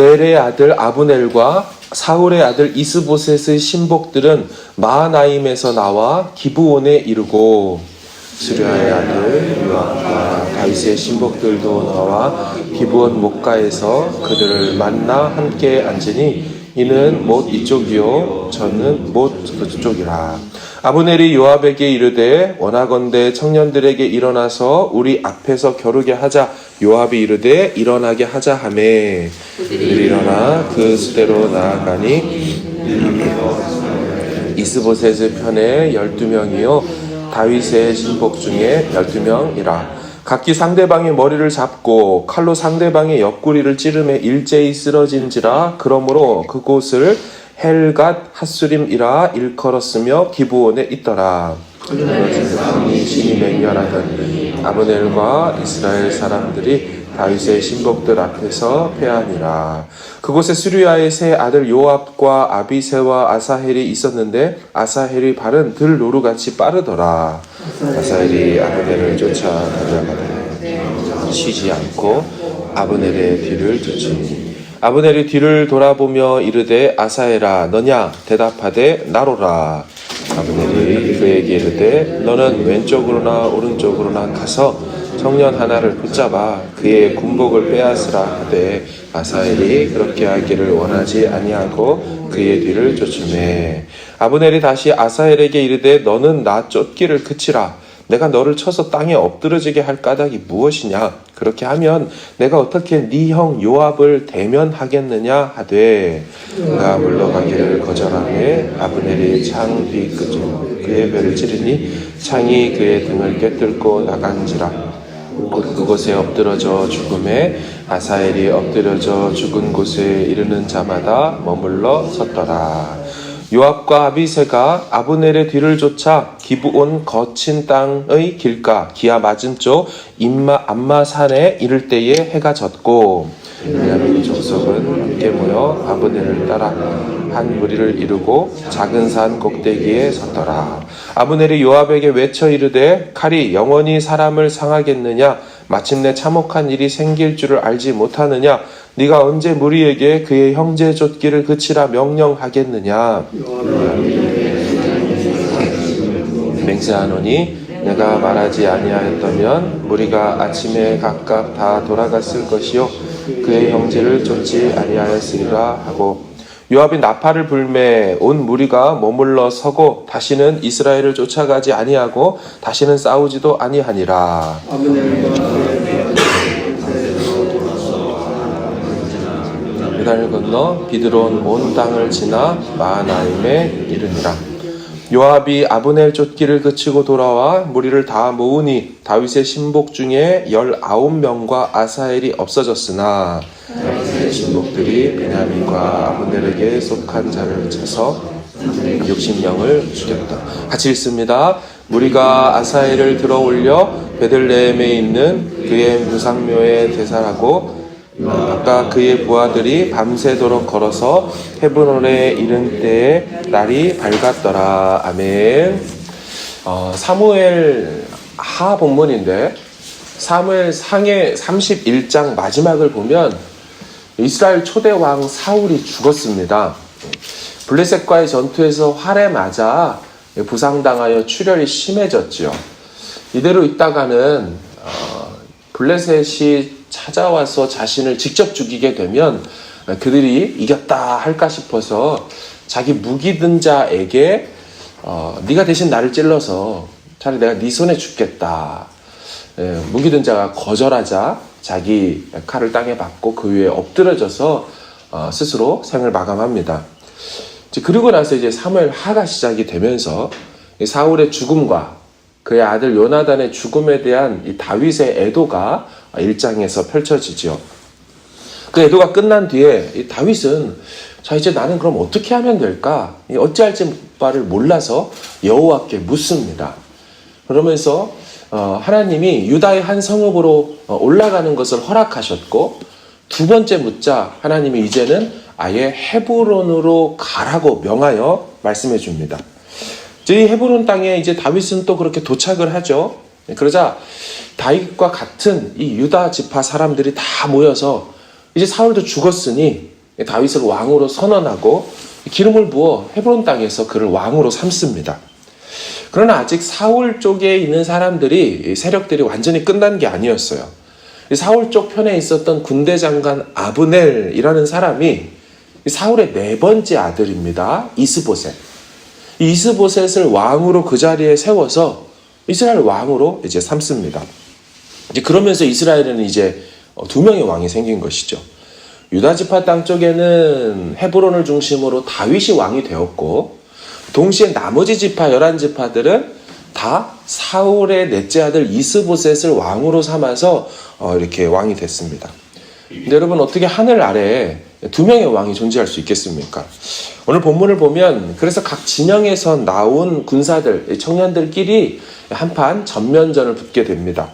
넬의 아들 아브넬과 사울의 아들 이스보셋의 신복들은 마하나임에서 나와 기브온에 이르고 스리아의 아들 요압과 다윗의 신복들도 나와 기브온 목가에서 그들을 만나 함께 앉으니 이는 못 이쪽이요 저는 못 그쪽이라 아브넬이 요압에게 이르되 원하건대 청년들에게 일어나서 우리 앞에서 겨루게 하자. 요압이 이르되 일어나게 하자 하매. 그들이 일어나 그 수대로 나아가니 이스보셋의 편에 열두 명이요 다윗의 신복 중에 열두 명이라. 각기 상대방의 머리를 잡고 칼로 상대방의 옆구리를 찌르매 일제히 쓰러진지라. 그러므로 그곳을 헬갓 핫수림이라 일컬었으며 기브온에 있더라. 아브넬과 이스라엘 사람들이 다윗의 신복들 앞에서 패하니라. 그곳에 수리아의 세 아들 요압과 아비세와 아사헬이 있었는데 아사헬이 발은 들 노루같이 빠르더라. 아사헬이 아브넬을 쫓아가려가되 쉬지 않고 아브넬의 뒤를 쫓으니 아브넬이 뒤를 돌아보며 이르되 아사헬아 너냐? 대답하되 나로라. 아브넬이 그에게 이르되 너는 왼쪽으로나 오른쪽으로나 가서 청년 하나를 붙잡아 그의 군복을 빼앗으라 하되 아사헬이 그렇게 하기를 원하지 아니하고 그의 뒤를 쫓으매 아브넬이 다시 아사헬에게 이르되 너는 나 쫓기를 그치라 내가 너를 쳐서 땅에 엎드러지게 할 까닭이 무엇이냐? 그렇게 하면 내가 어떻게 네 형 요압을 대면하겠느냐 하되 그가 물러가기를 거절하며 아브넬이 창 뒤 끝으로 그의 배를 찌르니 창이 그의 등을 꿰뚫고 나간지라 곧 그곳에 엎드러져 죽음에 아사엘이 엎드려져 죽은 곳에 이르는 자마다 머물러 섰더라. 요압과 아비세가 아브넬의 뒤를 쫓아 기브온 거친 땅의 길가 기아 맞은쪽 임마 암마산에 이를 때에 해가 졌고 베냐민 족속은 함께 모여 아브넬을 따라 한 무리를 이루고 작은 산 꼭대기에 섰더라. 아브넬이 요압에게 외쳐 이르되 칼이 영원히 사람을 상하겠느냐 마침내 참혹한 일이 생길 줄을 알지 못하느냐 네가 언제 무리에게 그의 형제 쫓기를 그치라 명령하겠느냐? 맹세하노니 내가 말하지 아니하였다면 무리가 아침에 각각 다 돌아갔을 것이요 그의 형제를 쫓지 아니하였으리라 하고 요압이 나팔을 불매 온 무리가 머물러 서고 다시는 이스라엘을 쫓아가지 아니하고 다시는 싸우지도 아니하니라 요단을 건너 비드론 온 땅을 지나 마하나임에 이르니라. 요압이 아브넬 쫓기를 그치고 돌아와 무리를 다 모으니 다윗의 신복 중에 열아홉 명과 아사엘이 없어졌으나 다윗의 신복들이 베냐민과 아브넬에게 속한 자를 쳐서 60명을 죽였다. 같이 읽습니다. 무리가 아사엘을 들어 올려 베들레헴에 있는 그의 무상묘에 대살하고 아까 그의 부하들이 밤새도록 걸어서 헤브론에 이른 때에 날이 밝았더라. 아멘. 어, 사무엘 하 본문인데 사무엘 상의 31장 마지막을 보면 이스라엘 초대 왕 사울이 죽었습니다. 블레셋과의 전투에서 활에 맞아 부상당하여 출혈이 심해졌지요. 이대로 있다가는 어, 블레셋이 찾아와서 자신을 직접 죽이게 되면 그들이 이겼다 할까 싶어서 자기 무기 든 자에게 어, 네가 대신 나를 찔러서 차라리 내가 네 손에 죽겠다. 예, 무기 든 자가 거절하자 자기 칼을 땅에 박고 그 위에 엎드려져서 어, 스스로 생을 마감합니다. 그리고 나서 이제 사무엘 하가 시작이 되면서 이 사울의 죽음과 그의 아들 요나단의 죽음에 대한 이 다윗의 애도가 일장에서 펼쳐지죠. 그 애도가 끝난 뒤에 이 다윗은 자 이제 나는 그럼 어떻게 하면 될까? 이 어찌할지 바를 몰라서 여호와께 묻습니다. 그러면서 어, 하나님이 유다의 한 성읍으로 어, 올라가는 것을 허락하셨고 두 번째 묻자 하나님이 이제는 아예 헤브론으로 가라고 명하여 말씀해 줍니다. 이 헤브론 땅에 이제 다윗은 또 그렇게 도착을 하죠. 그러자 다윗과 같은 이 유다 지파 사람들이 다 모여서 이제 사울도 죽었으니 다윗을 왕으로 선언하고 기름을 부어 헤브론 땅에서 그를 왕으로 삼습니다. 그러나 아직 사울 쪽에 있는 사람들이 이 세력들이 완전히 끝난 게 아니었어요. 이 사울 쪽 편에 있었던 군대 장관 아브넬이라는 사람이 이 사울의 네 번째 아들입니다. 이스보셋. 이 이스보셋을 왕으로 그 자리에 세워서 이스라엘 왕으로 이제 삼습니다. 이제 그러면서 이스라엘에는 이제 어, 두 명의 왕이 생긴 것이죠. 유다 지파 땅 쪽에는 헤브론을 중심으로 다윗이 왕이 되었고 동시에 나머지 지파 열한 지파들은 다 사울의 넷째 아들 이스보셋을 왕으로 삼아서 어, 이렇게 왕이 됐습니다. 근데 여러분 어떻게 하늘 아래에 두 명의 왕이 존재할 수 있겠습니까? 오늘 본문을 보면 그래서 각 진영에서 나온 군사들, 청년들끼리 한판 전면전을 붙게 됩니다.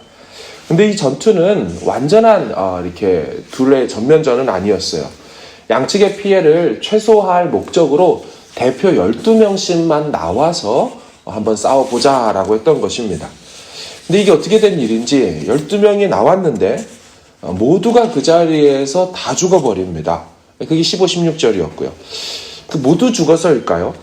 근데 이 전투는 완전한 어, 이렇게 둘의 전면전은 아니었어요. 양측의 피해를 최소화할 목적으로 대표 12명씩만 나와서 한번 싸워보자 라고 했던 것입니다. 근데 이게 어떻게 된 일인지 12명이 나왔는데 어, 모두가 그 자리에서 다 죽어버립니다. 그게 15, 16절이었고요. 그 모두 죽어서일까요?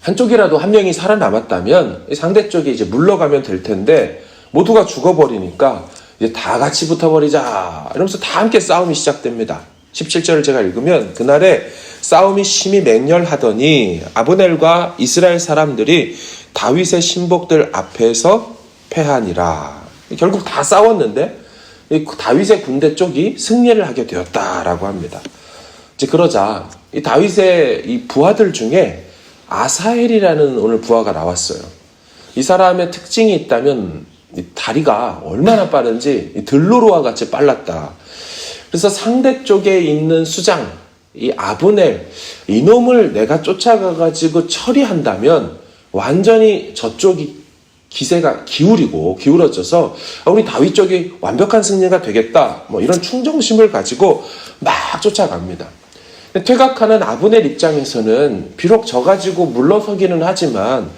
한쪽이라도 한 명이 살아남았다면 상대 쪽이 이제 물러가면 될 텐데 모두가 죽어버리니까 이제 다 같이 붙어버리자 이러면서 다 함께 싸움이 시작됩니다. 17절을 제가 읽으면 그날에 싸움이 심히 맹렬하더니 아브넬과 이스라엘 사람들이 다윗의 신복들 앞에서 패하니라. 결국 다 싸웠는데 이 다윗의 군대 쪽이 승리를 하게 되었다라고 합니다. 이제 그러자 이 다윗의 이 부하들 중에 아사헬이라는 오늘 부하가 나왔어요. 이 사람의 특징이 있다면 이 다리가 얼마나 빠른지 이 들로로와 같이 빨랐다. 그래서 상대 쪽에 있는 수장 이 아브넬 이놈을 내가 쫓아가 가지고 처리한다면 완전히 저쪽이 기세가 기울이고 기울어져서 우리 다윗 쪽이 완벽한 승리가 되겠다. 뭐 이런 충정심을 가지고 막 쫓아갑니다. 퇴각하는 아브넬 입장에서는 비록 져 가지고 물러서기는 하지만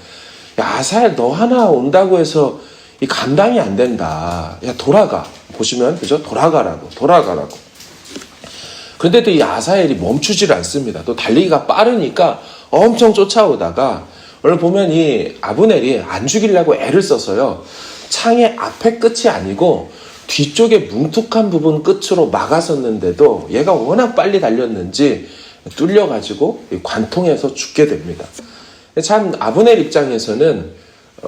야, 아사엘 너 하나 온다고 해서 이 감당이 안 된다. 야 돌아가 보시면 그죠? 돌아가라고 돌아가라고. 그런데도 이 아사엘이 멈추질 않습니다. 또 달리기가 빠르니까 엄청 쫓아오다가 오늘 보면 이 아브넬이 안 죽이려고 애를 써서요. 창의 앞에 끝이 아니고 뒤쪽에 뭉툭한 부분 끝으로 막아섰는데도 얘가 워낙 빨리 달렸는지 뚫려가지고 관통해서 죽게 됩니다. 참 아브넬 입장에서는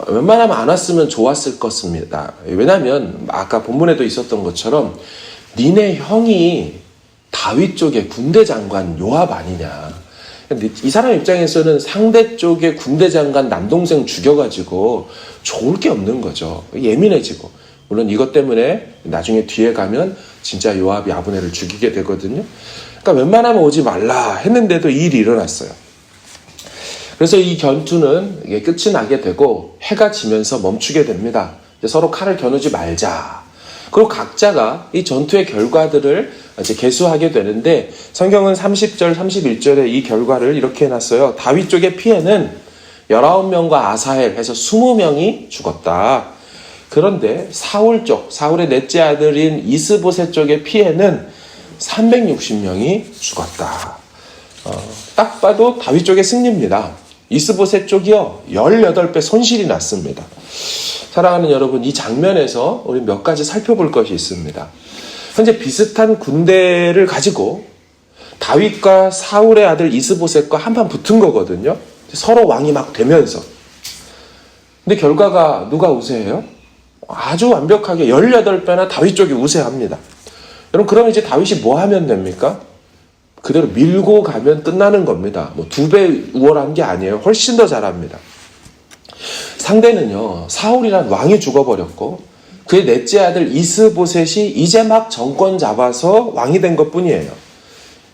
웬만하면 안 왔으면 좋았을 것입니다. 왜냐하면 아까 본문에도 있었던 것처럼 니네 형이 다윗 쪽의 군대 장관 요압 아니냐. 이 사람 입장에서는 상대 쪽의 군대 장관 남동생 죽여가지고 좋을 게 없는 거죠. 예민해지고. 물론 이것 때문에 나중에 뒤에 가면 진짜 요압이 아브넬을 죽이게 되거든요. 그러니까 웬만하면 오지 말라 했는데도 이 일이 일어났어요. 그래서 이 견투는 이게 끝이 나게 되고 해가 지면서 멈추게 됩니다. 서로 칼을 겨누지 말자. 그리고 각자가 이 전투의 결과들을 이제 개수하게 되는데 성경은 30절, 31절에 이 결과를 이렇게 해놨어요. 다윗 쪽의 피해는 19명과 아사헬 해서 20명이 죽었다. 그런데 사울 쪽, 사울의 넷째 아들인 이스보셋 쪽의 피해는 360명이 죽었다. 어, 딱 봐도 다윗 쪽의 승리입니다. 이스보셋 쪽이요, 18배 손실이 났습니다. 사랑하는 여러분, 이 장면에서 우리 몇 가지 살펴볼 것이 있습니다. 현재 비슷한 군대를 가지고 다윗과 사울의 아들 이스보셋과 한판 붙은 거거든요. 서로 왕이 막 되면서. 근데 결과가 누가 우세해요? 아주 완벽하게 18배나 다윗 쪽이 우세합니다. 여러분, 그럼 이제 다윗이 뭐 하면 됩니까? 그대로 밀고 가면 끝나는 겁니다. 뭐 두 배 우월한 게 아니에요. 훨씬 더 잘합니다. 상대는요, 사울이란 왕이 죽어버렸고, 그의 넷째 아들 이스보셋이 이제 막 정권 잡아서 왕이 된 것 뿐이에요.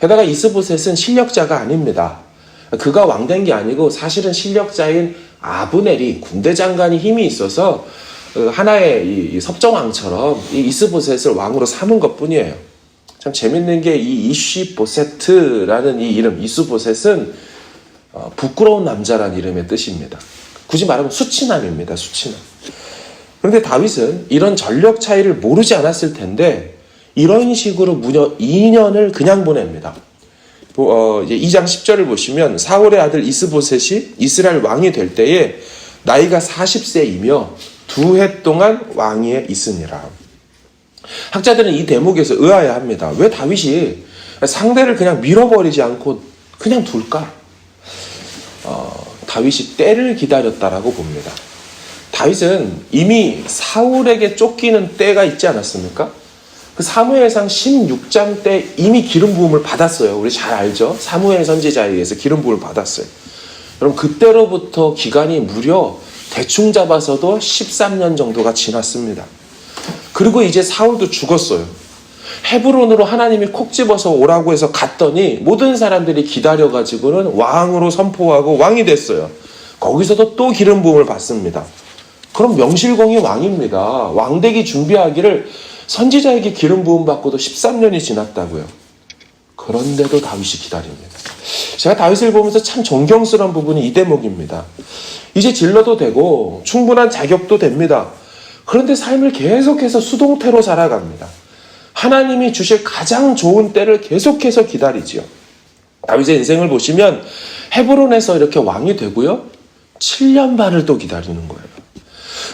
게다가 이스보셋은 실력자가 아닙니다. 그가 왕 된 게 아니고 사실은 실력자인 아브넬이 군대 장관이 힘이 있어서 하나의 이 섭정왕처럼 이 이스보셋을 왕으로 삼은 것 뿐이에요. 참 재밌는 게 이 이쉬보세트라는 이 이름 이스보셋은 어, 부끄러운 남자란 이름의 뜻입니다. 굳이 말하면 수치남입니다. 수치남. 그런데 다윗은 이런 전력 차이를 모르지 않았을 텐데 이런 식으로 무려 2년을 그냥 보냅니다. 어, 이제 2장 10절을 보시면 사울의 아들 이스보셋이 이스라엘 왕이 될 때에 나이가 40세이며 두 해 동안 왕위에 있으니라. 학자들은 이 대목에서 의아해 합니다. 왜 다윗이 상대를 그냥 밀어버리지 않고 그냥 둘까? 어, 다윗이 때를 기다렸다라고 봅니다. 다윗은 이미 사울에게 쫓기는 때가 있지 않았습니까? 그 사무엘상 16장 때 이미 기름 부음을 받았어요. 우리 잘 알죠? 사무엘 선지자에 의해서 기름 부음을 받았어요. 그럼 그때로부터 기간이 무려 대충 잡아서도 13년 정도가 지났습니다. 그리고 이제 사울도 죽었어요. 헤브론으로 하나님이 콕 집어서 오라고 해서 갔더니 모든 사람들이 기다려가지고는 왕으로 선포하고 왕이 됐어요. 거기서도 또 기름 부음을 받습니다. 그럼 명실공히 왕입니다. 왕되기 준비하기를 선지자에게 기름 부음 받고도 13년이 지났다고요. 그런데도 다윗이 기다립니다. 제가 다윗을 보면서 참 존경스러운 부분이 이 대목입니다. 이제 질러도 되고 충분한 자격도 됩니다. 그런데 삶을 계속해서 수동태로 살아갑니다. 하나님이 주실 가장 좋은 때를 계속해서 기다리지요. 다윗의 인생을 보시면 헤브론에서 이렇게 왕이 되고요. 7년 반을 또 기다리는 거예요.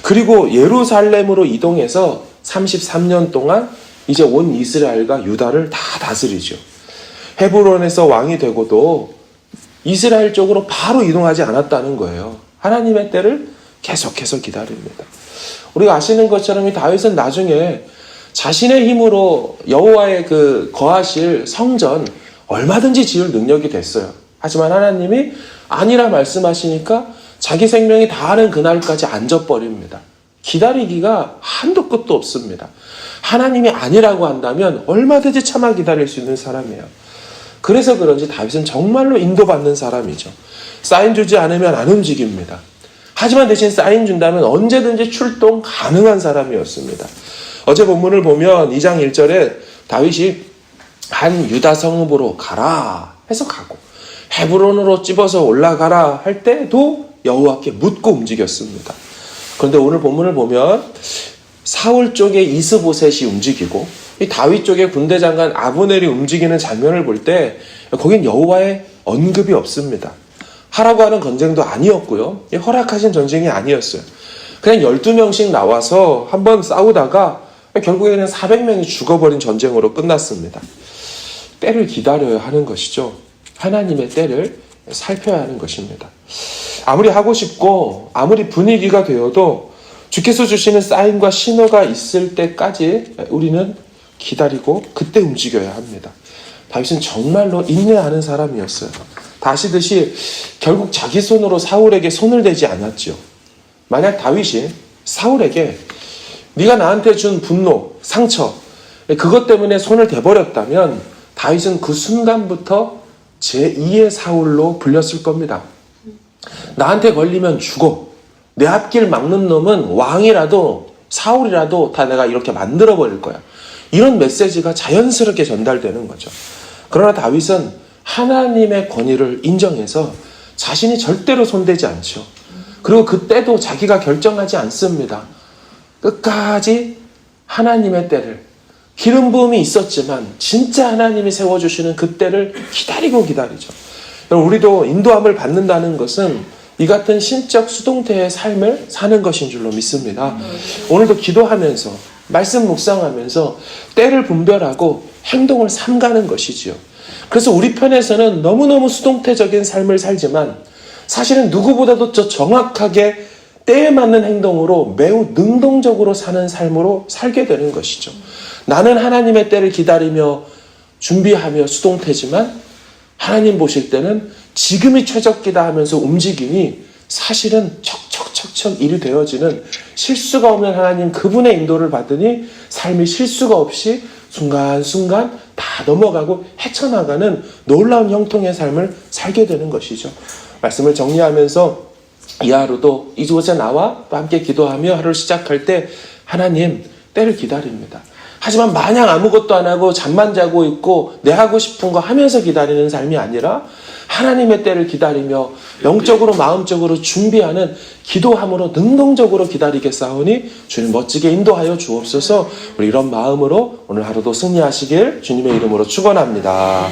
그리고 예루살렘으로 이동해서 33년 동안 이제 온 이스라엘과 유다를 다 다스리죠. 헤브론에서 왕이 되고도 이스라엘 쪽으로 바로 이동하지 않았다는 거예요. 하나님의 때를 계속해서 기다립니다. 우리가 아시는 것처럼 이 다윗은 나중에 자신의 힘으로 여호와의 그 거하실 성전 얼마든지 지을 능력이 됐어요. 하지만 하나님이 아니라 말씀하시니까 자기 생명이 다하는 그날까지 앉아버립니다. 기다리기가 한도 끝도 없습니다. 하나님이 아니라고 한다면 얼마든지 참아 기다릴 수 있는 사람이에요. 그래서 그런지 다윗은 정말로 인도받는 사람이죠. 사인 주지 않으면 안 움직입니다. 하지만 대신 사인 준다면 언제든지 출동 가능한 사람이었습니다. 어제 본문을 보면 2장 1절에 다윗이 한 유다 성읍으로 가라 해서 가고 헤브론으로 집어서 올라가라 할 때도 여호와께 묻고 움직였습니다. 그런데 오늘 본문을 보면 사울 쪽에 이스보셋이 움직이고 이 다윗 쪽에 군대 장관 아브넬이 움직이는 장면을 볼 때 거긴 여호와의 언급이 없습니다. 하라고 하는 전쟁도 아니었고요. 허락하신 전쟁이 아니었어요. 그냥 12명씩 나와서 한번 싸우다가 결국에는 400명이 죽어버린 전쟁으로 끝났습니다. 때를 기다려야 하는 것이죠. 하나님의 때를 살펴야 하는 것입니다. 아무리 하고 싶고 아무리 분위기가 되어도 주께서 주시는 사인과 신호가 있을 때까지 우리는 기다리고 그때 움직여야 합니다. 다윗은 정말로 인내하는 사람이었어요. 다시듯이 결국 자기 손으로 사울에게 손을 대지 않았죠. 만약 다윗이 사울에게 네가 나한테 준 분노, 상처 그것 때문에 손을 대버렸다면 다윗은 그 순간부터 제2의 사울로 불렸을 겁니다. 나한테 걸리면 죽어. 내 앞길 막는 놈은 왕이라도 사울이라도 다 내가 이렇게 만들어 버릴 거야. 이런 메시지가 자연스럽게 전달되는 거죠. 그러나 다윗은 하나님의 권위를 인정해서 자신이 절대로 손대지 않죠. 그리고 그때도 자기가 결정하지 않습니다. 끝까지 하나님의 때를 기름 부음이 있었지만 진짜 하나님이 세워 주시는 그 때를 기다리고 기다리죠. 우리도 인도함을 받는다는 것은 이 같은 신적 수동태의 삶을 사는 것인 줄로 믿습니다. 오늘도 기도하면서 말씀 묵상하면서 때를 분별하고 행동을 삼가는 것이지요. 그래서 우리 편에서는 너무너무 수동태적인 삶을 살지만 사실은 누구보다도 저 정확하게 때에 맞는 행동으로 매우 능동적으로 사는 삶으로 살게 되는 것이죠. 나는 하나님의 때를 기다리며 준비하며 수동태지만 하나님 보실 때는 지금이 최적기다 하면서 움직임이 사실은 척 척척척 일이 되어지는 실수가 없는 하나님 그분의 인도를 받으니 삶이 실수가 없이 순간순간 다 넘어가고 헤쳐나가는 놀라운 형통의 삶을 살게 되는 것이죠. 말씀을 정리하면서 이 하루도 이곳에 나와 또 함께 기도하며 하루를 시작할 때 하나님 때를 기다립니다. 하지만 마냥 아무것도 안 하고 잠만 자고 있고 내 하고 싶은 거 하면서 기다리는 삶이 아니라 하나님의 때를 기다리며 영적으로 마음적으로 준비하는 기도함으로 능동적으로 기다리겠사오니 주님 멋지게 인도하여 주옵소서 우리 이런 마음으로 오늘 하루도 승리하시길 주님의 이름으로 축원합니다.